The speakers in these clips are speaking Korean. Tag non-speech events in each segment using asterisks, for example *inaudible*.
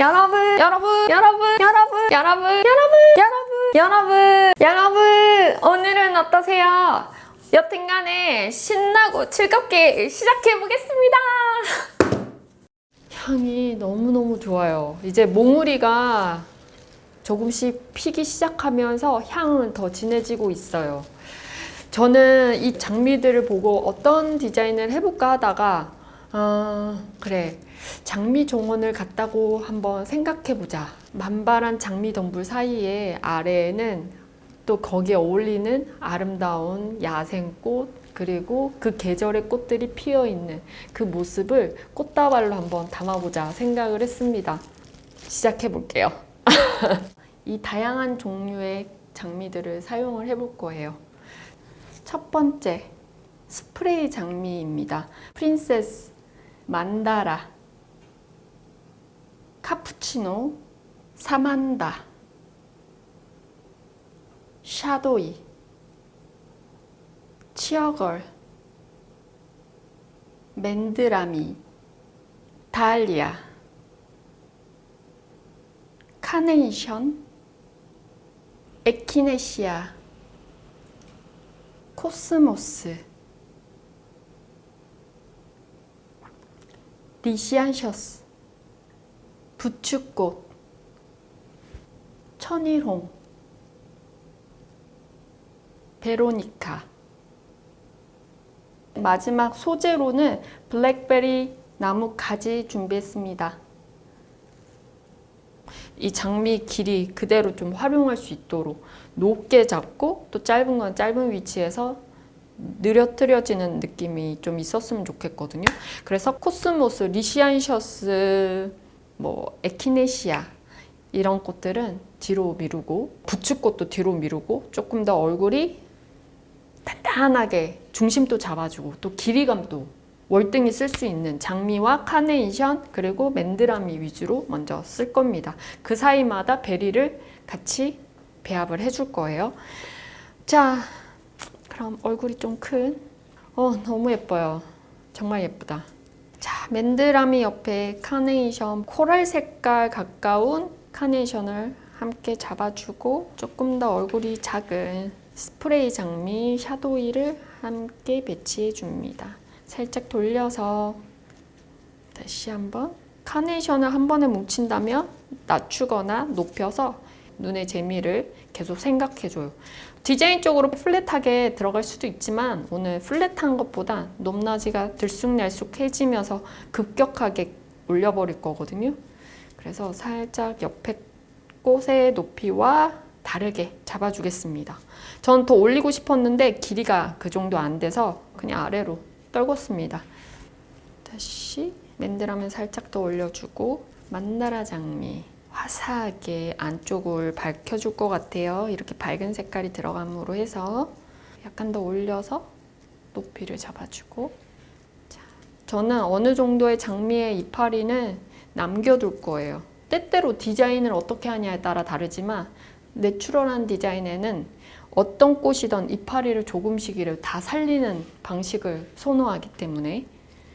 여러분, 여러분, 여러분, 여러분, 여러분, 여러분, 여러분, 여러분, 여러분, 오늘은 어떠세요? 여튼간에 신나고 즐겁게 시작해보겠습니다. 향이 너무너무 좋아요. 이제 몽우리가 조금씩 피기 시작하면서 향은 더 진해지고 있어요. 저는 이 장미들을 보고 어떤 디자인을 해볼까 하다가 아 그래 장미 종원을 갖다고 한번 생각해 보자 만발한 장미 덤불 사이에 아래에는 또 거기에 어울리는 아름다운 야생꽃 그리고 그 계절의 꽃들이 피어 있는 그 모습을 꽃다발로 한번 담아보자 생각을 했습니다. 시작해 볼게요. *laughs* 이 다양한 종류의 장미들을 사용을 해볼 거예요. 첫 번째, 스프레이 장미입니다. 프린세스, 만다라, 카푸치노, 사만다, 샤도이, 치어걸, 맨드라미, 달리아, 카네이션, 에키네시아, 코스모스, 리시안셔스, 부추꽃, 천일홍, 베로니카. 마지막 소재로는 블랙베리 나무 가지 준비했습니다. 이 장미 길이 그대로 좀 활용할 수 있도록 높게 잡고 또 짧은 건 짧은 위치에서 느려뜨려지는 느낌이 좀 있었으면 좋겠거든요. 그래서 코스모스, 리시안셔스, 뭐 에키네시아 이런 꽃들은 뒤로 미루고 부추꽃도 뒤로 미루고 조금 더 얼굴이 단단하게 중심도 잡아주고 또 길이감도 월등히 쓸 수 있는 장미와 카네이션 그리고 맨드라미 위주로 먼저 쓸 겁니다. 그 사이마다 베리를 같이 배합을 해줄 거예요. 자, 그럼 얼굴이 좀 큰. 어, 너무 예뻐요. 정말 예쁘다. 자, 맨드라미 옆에 카네이션, 코랄 색깔 가까운 카네이션을 함께 잡아주고 조금 더 얼굴이 작은 스프레이 장미 샤도이를 함께 배치해 줍니다. 살짝 돌려서 다시 한번 카네이션을 한 번에 뭉친다면 낮추거나 높여서 눈의 재미를 계속 생각해줘요. 디자인적으로 플랫하게 들어갈 수도 있지만 오늘 플랫한 것보다 높낮이가 들쑥날쑥해지면서 급격하게 올려버릴 거거든요. 그래서 살짝 옆에 꽃의 높이와 다르게 잡아주겠습니다. 전 더 올리고 싶었는데 길이가 그 정도 안 돼서 그냥 아래로 떨궜습니다. 다시 맨들하면 살짝 더 올려주고 만나라 장미 화사하게 안쪽을 밝혀줄 것 같아요. 이렇게 밝은 색깔이 들어감으로 해서 약간 더 올려서 높이를 잡아주고 자, 저는 어느 정도의 장미의 이파리는 남겨둘 거예요. 때때로 디자인을 어떻게 하냐에 따라 다르지만 내추럴한 디자인에는 어떤 꽃이든 이파리를 조금씩이라도 다 살리는 방식을 선호하기 때문에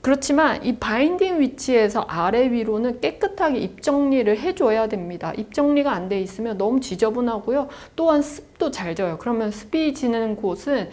그렇지만 이 바인딩 위치에서 아래 위로는 깨끗하게 잎 정리를 해줘야 됩니다. 잎 정리가 안 돼 있으면 너무 지저분하고요. 또한 습도 잘 져요. 그러면 습이 지는 곳은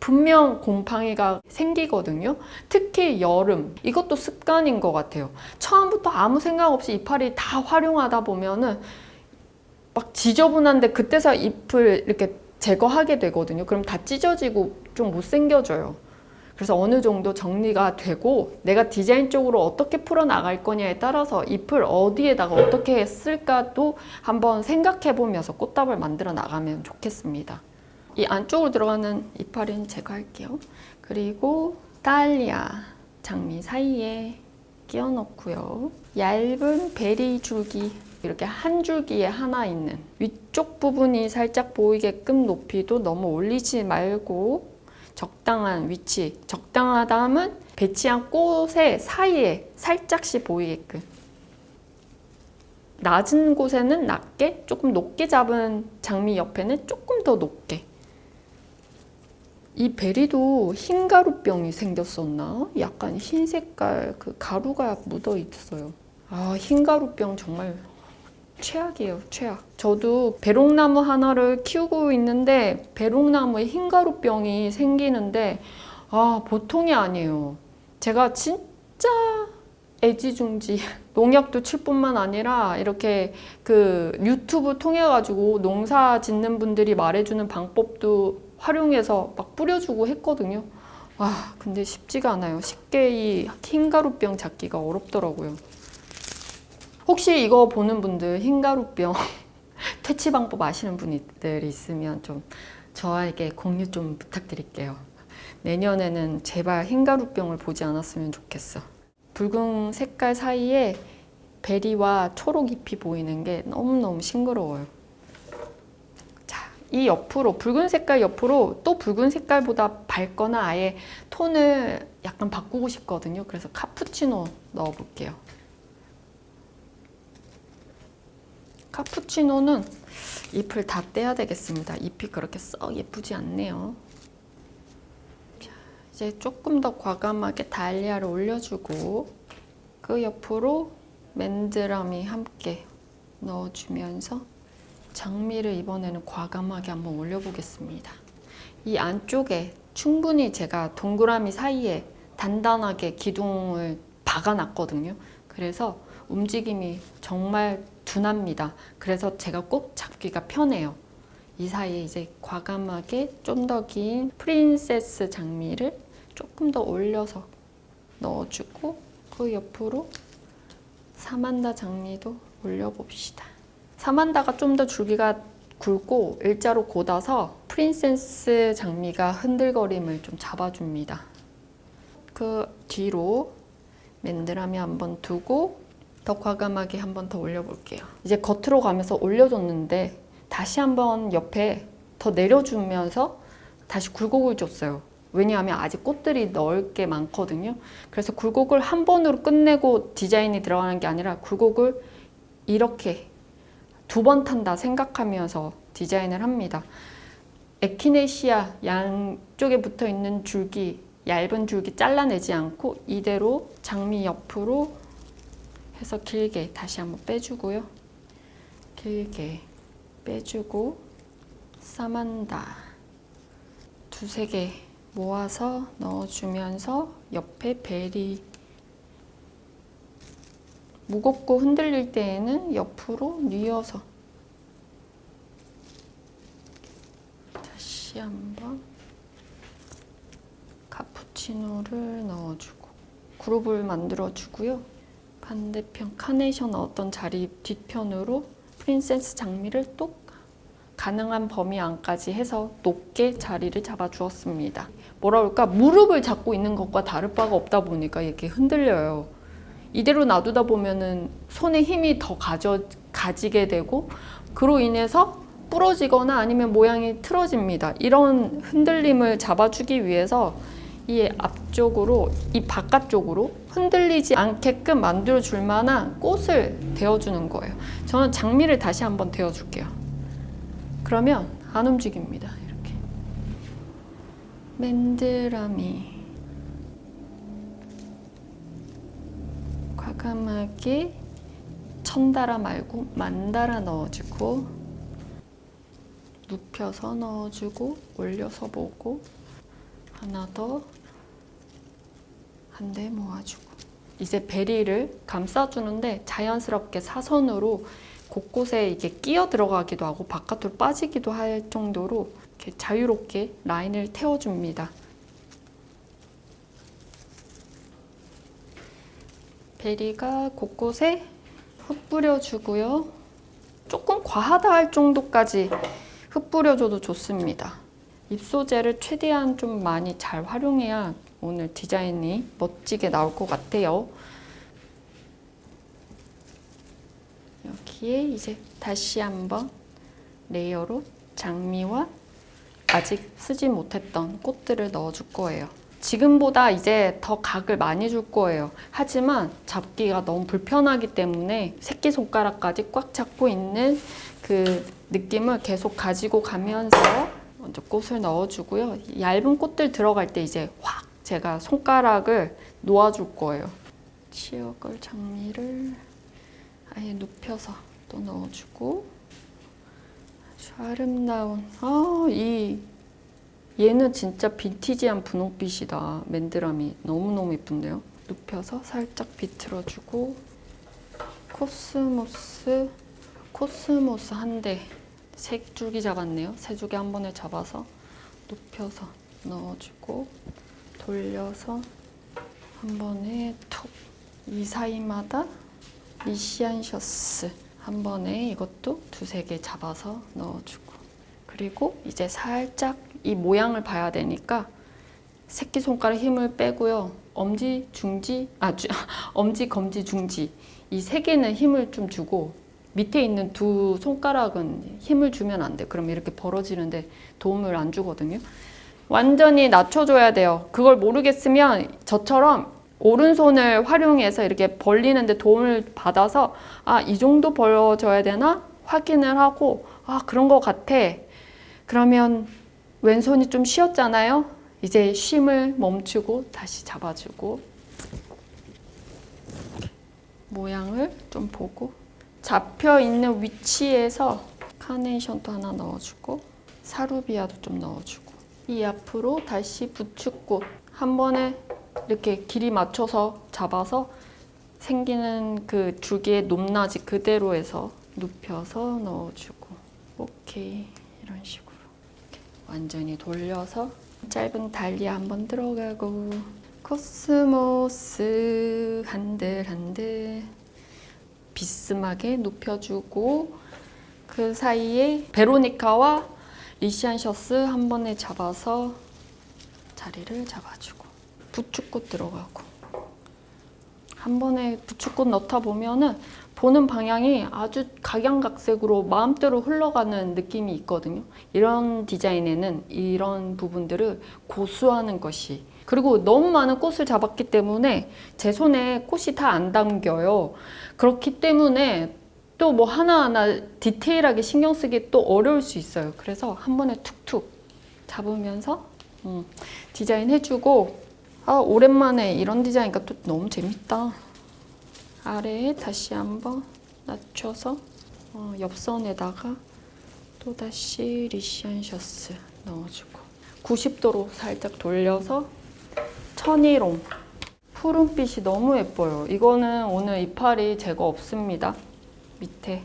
분명 곰팡이가 생기거든요. 특히 여름 이것도 습관인 것 같아요. 처음부터 아무 생각 없이 이파리 다 활용하다 보면은 막 지저분한데 그때서 잎을 이렇게 제거하게 되거든요. 그럼 다 찢어지고 좀 못생겨져요. 그래서 어느 정도 정리가 되고 내가 디자인 쪽으로 어떻게 풀어나갈 거냐에 따라서 잎을 어디에다가 어떻게 쓸까도 한번 생각해 보면서 꽃다발 만들어 나가면 좋겠습니다. 이 안쪽으로 들어가는 이파리는 제거할게요. 그리고 딸리아 장미 사이에 끼워 넣고요. 얇은 베리 줄기 이렇게 한 줄기에 하나 있는 위쪽 부분이 살짝 보이게끔 높이도 너무 올리지 말고 적당한 위치, 적당하다 하면 배치한 꽃의 사이에 살짝씩 보이게끔 낮은 곳에는 낮게, 조금 높게 잡은 장미 옆에는 조금 더 높게 이 베리도 흰 가루병이 생겼었나? 약간 흰 색깔 그 가루가 묻어 있어요. 아, 흰 가루병 정말 최악이에요, 최악. 저도 배롱나무 하나를 키우고 있는데 배롱나무에 흰가루병이 생기는데 아, 보통이 아니에요. 제가 진짜 애지중지 *laughs* 농약도 칠 뿐만 아니라 이렇게 그 유튜브 통해 가지고 농사 짓는 분들이 말해주는 방법도 활용해서 막 뿌려주고 했거든요. 와, 근데 쉽지가 않아요. 쉽게 이 흰가루병 잡기가 어렵더라고요. 혹시 이거 보는 분들 흰가루병 *laughs* 퇴치 방법 아시는 분들 있으면 좀 저에게 공유 좀 부탁드릴게요. 내년에는 제발 흰가루병을 보지 않았으면 좋겠어. 붉은 색깔 사이에 베리와 초록 잎이 보이는 게 너무너무 싱그러워요. 자, 이 옆으로 붉은 색깔 옆으로 또 붉은 색깔보다 밝거나 아예 톤을 약간 바꾸고 싶거든요. 그래서 카푸치노 넣어 볼게요. 카푸치노는 잎을 다 떼야 되겠습니다. 잎이 그렇게 썩 예쁘지 않네요. 자, 이제 조금 더 과감하게 달리아를 올려주고 그 옆으로 맨드라미 함께 넣어주면서 장미를 이번에는 과감하게 한번 올려보겠습니다. 이 안쪽에 충분히 제가 동그라미 사이에 단단하게 기둥을 박아놨거든요. 그래서 움직임이 정말 둔합니다. 그래서 제가 꼭 잡기가 편해요. 이 사이에 이제 과감하게 좀 더 긴 프린세스 장미를 조금 더 올려서 넣어주고 그 옆으로 사만다 장미도 올려봅시다. 사만다가 좀 더 줄기가 굵고 일자로 곧아서 프린세스 장미가 흔들거림을 좀 잡아줍니다. 그 뒤로 맨드라미 한번 두고 더 과감하게 한 번 더 올려볼게요. 이제 겉으로 가면서 올려줬는데 다시 한번 옆에 더 내려주면서 다시 굴곡을 줬어요. 왜냐하면 아직 꽃들이 넓게 많거든요. 그래서 굴곡을 한 번으로 끝내고 디자인이 들어가는 게 아니라 굴곡을 이렇게 두 번 탄다 생각하면서 디자인을 합니다. 에키네시아 양쪽에 붙어 있는 줄기, 얇은 줄기 잘라내지 않고 이대로 장미 옆으로 해서 길게 다시 한번 빼주고요. 길게 빼주고 사만다 두세 개 모아서 넣어주면서 옆에 베리 무겁고 흔들릴 때에는 옆으로 뉘어서 다시 한번 카푸치노를 넣어주고 그룹을 만들어 주고요. 반대편 카네이션 어떤 자리 뒤편으로 프린세스 장미를 또 가능한 범위 안까지 해서 높게 자리를 잡아 주었습니다. 뭐라 그럴까? 무릎을 잡고 있는 것과 다를 바가 없다 보니까 이렇게 흔들려요. 이대로 놔두다 보면은 손에 힘이 더 가져, 가지게 되고 그로 인해서 부러지거나 아니면 모양이 틀어집니다. 이런 흔들림을 잡아주기 위해서 이 앞쪽으로 이 바깥쪽으로 흔들리지 않게끔 만들어 줄 만한 꽃을 대어주는 거예요. 저는 장미를 다시 한번 대어줄게요. 그러면 안 움직입니다. 이렇게 맨드라미 과감하게 천달아 말고 만달아 넣어주고 눕혀서 넣어주고 올려서 보고 하나 더 한 대 모아주고 이제 베리를 감싸주는데 자연스럽게 사선으로 곳곳에 이게 끼어 들어가기도 하고 바깥으로 빠지기도 할 정도로 이렇게 자유롭게 라인을 태워줍니다. 베리가 곳곳에 흩뿌려주고요. 조금 과하다 할 정도까지 흩뿌려줘도 좋습니다. 입소재를 최대한 좀 많이 잘 활용해야 오늘 디자인이 멋지게 나올 것 같아요. 여기에 이제 다시 한번 레이어로 장미와 아직 쓰지 못했던 꽃들을 넣어줄 거예요. 지금보다 이제 더 각을 많이 줄 거예요. 하지만 잡기가 너무 불편하기 때문에 새끼손가락까지 꽉 잡고 있는 그 느낌을 계속 가지고 가면서 먼저 꽃을 넣어주고요. 얇은 꽃들 들어갈 때 이제 확 제가 손가락을 놓아줄 거예요. 치어걸 장미를 아예 눕혀서 또 넣어주고 아주 아름다운 아이 얘는 진짜 빈티지한 분홍빛이다. 맨드라미 너무너무 예쁜데요. 눕혀서 살짝 비틀어주고 코스모스 코스모스 한 대 세 줄기 잡았네요. 세 줄기 한 번에 잡아서 눕혀서 넣어주고 돌려서 한 번에 톡 이 사이마다 미시안 셔스 한 번에 이것도 두세 개 잡아서 넣어주고 그리고 이제 살짝 이 모양을 봐야 되니까 새끼 손가락 힘을 빼고요 엄지 중지 아 주, *laughs* 엄지 검지 중지 이 세 개는 힘을 좀 주고 밑에 있는 두 손가락은 힘을 주면 안 돼. 그럼 이렇게 벌어지는데 도움을 안 주거든요. 완전히 낮춰줘야 돼요. 그걸 모르겠으면 저처럼 오른손을 활용해서 이렇게 벌리는데 도움을 받아서 아, 이 정도 벌어져야 되나? 확인을 하고 아, 그런 것 같아. 그러면 왼손이 좀 쉬었잖아요. 이제 쉼을 멈추고 다시 잡아주고 모양을 좀 보고 잡혀 있는 위치에서 카네이션도 하나 넣어주고 사루비아도 좀 넣어주고 이 앞으로 다시 부축꽃 한 번에 이렇게 길이 맞춰서 잡아서 생기는 그 줄기의 높낮이 그대로 해서 눕혀서 넣어주고 오케이 이런 식으로. 완전히 돌려서 짧은 달리아 한번 들어가고 코스모스 한들 한들 비스하게 눕혀주고 그 사이에 베로니카와 리시안 셔스 한 번에 잡아서 자리를 잡아주고 부축꽃 들어가고 한 번에 부축꽃 넣다 보면은 보는 방향이 아주 각양각색으로 마음대로 흘러가는 느낌이 있거든요. 이런 디자인에는 이런 부분들을 고수하는 것이 그리고 너무 많은 꽃을 잡았기 때문에 제 손에 꽃이 다 안 담겨요. 그렇기 때문에 또 뭐 하나하나 디테일하게 신경 쓰기 또 어려울 수 있어요. 그래서 한 번에 툭툭 잡으면서 음, 디자인 해주고 아 오랜만에 이런 디자인이니까 또 너무 재밌다. 아래에 다시 한번 낮춰서 어, 옆선에다가 또 다시 리시안셔스 넣어주고 90도로 살짝 돌려서 천일홍 푸른빛이 너무 예뻐요. 이거는 오늘 이파리 제거 없습니다. 밑에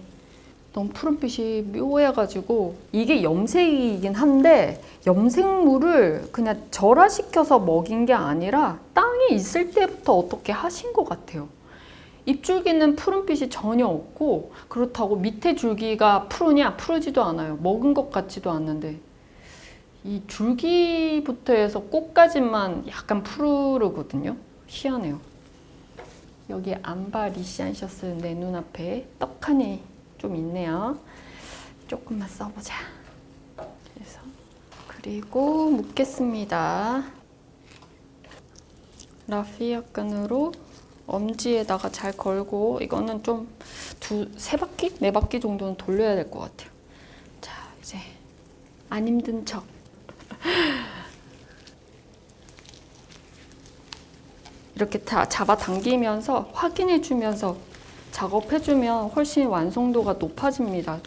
너무 푸른빛이 묘해가지고 이게 염색이긴 한데 염색물을 그냥 절화시켜서 먹인 게 아니라 땅에 있을 때부터 어떻게 하신 것 같아요. 잎줄기는 푸른빛이 전혀 없고 그렇다고 밑에 줄기가 푸르냐 푸르지도 않아요. 먹은 것 같지도 않는데 이 줄기부터 해서 꽃까지만 약간 푸르거든요. 희한해요. 여기 암바 리시안셔스 내 눈앞에 떡하니 좀 있네요. 조금만 써보자. 그래서 그리고 묶겠습니다. 라피아 끈으로 엄지에다가 잘 걸고 이거는 좀 두 세 바퀴 네 바퀴 정도는 돌려야 될 것 같아요. 자 이제 안 힘든 척. *laughs* 이렇게 다 잡아당기면서 확인해주면서 작업해주면 훨씬 완성도가 높아집니다.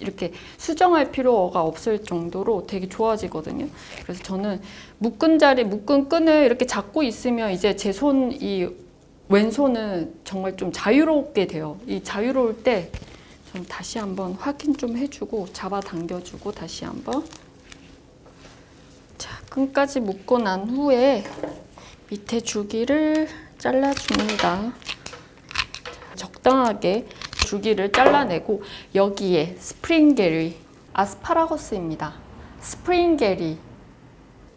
이렇게 수정할 필요가 없을 정도로 되게 좋아지거든요. 그래서 저는 묶은 자리, 묶은 끈을 이렇게 잡고 있으면 이제 제 손, 이 왼손은 정말 좀 자유롭게 돼요. 이 자유로울 때좀 다시 한번 확인 좀 해주고 잡아당겨주고 다시 한번 자 끈까지 묶고 난 후에 밑에 줄기를 잘라줍니다. 적당하게 줄기를 잘라내고 여기에 스프링게리 아스파라거스입니다. 스프링게리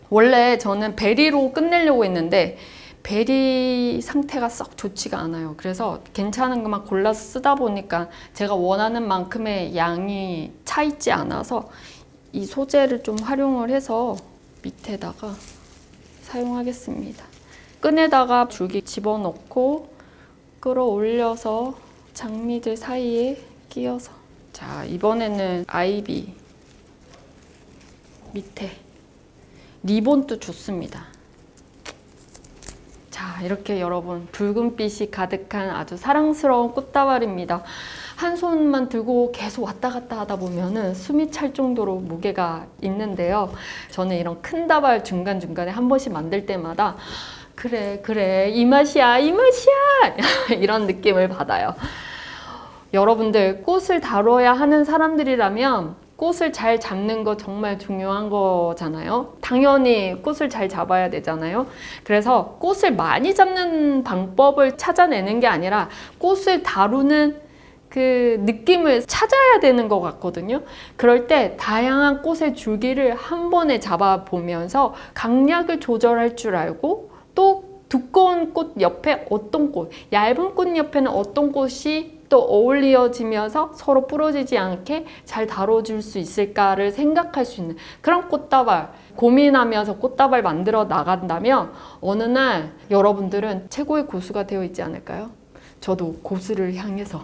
원래 저는 베리로 끝내려고 했는데 베리 상태가 썩 좋지가 않아요. 그래서 괜찮은 것만 골라서 쓰다 보니까 제가 원하는 만큼의 양이 차 있지 않아서 이 소재를 좀 활용을 해서 밑에다가 사용하겠습니다. 끈에다가 줄기 집어넣고 끌어올려서 장미들 사이에 끼워서 자 이번에는 아이비 밑에 리본도 좋습니다. 자 자, 이렇게 여러분 붉은빛이 가득한 아주 사랑스러운 꽃다발입니다. 한 손만 들고 계속 왔다 갔다 하다 보면은 숨이 찰 정도로 무게가 있는데요. 저는 이런 큰 다발 중간중간에 한 번씩 만들 때마다 그래, 그래, 이 맛이야, 이 맛이야! *laughs* 이런 느낌을 받아요. 여러분들 꽃을 다뤄야 하는 사람들이라면 꽃을 잘 잡는 거 정말 중요한 거잖아요. 당연히 꽃을 잘 잡아야 되잖아요. 그래서 꽃을 많이 잡는 방법을 찾아내는 게 아니라 꽃을 다루는 그 느낌을 찾아야 되는 것 같거든요. 그럴 때 다양한 꽃의 줄기를 한 번에 잡아 보면서 강약을 조절할 줄 알고 또 두꺼운 꽃 옆에 어떤 꽃, 얇은 꽃 옆에는 어떤 꽃이 또 어울려지면서 서로 부러지지 않게 잘 다뤄줄 수 있을까를 생각할 수 있는 그런 꽃다발 고민하면서 꽃다발 만들어 나간다면 어느 날 여러분들은 최고의 고수가 되어 있지 않을까요? 저도 고수를 향해서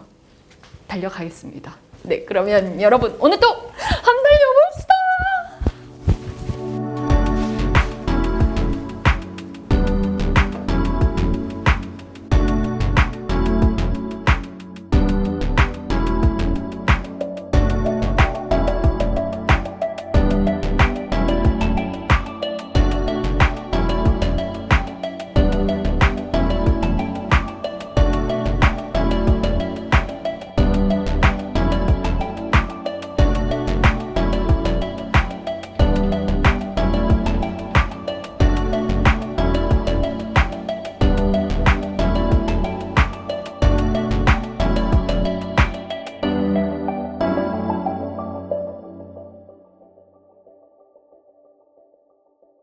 달려가겠습니다. 네, 그러면 여러분 오늘 또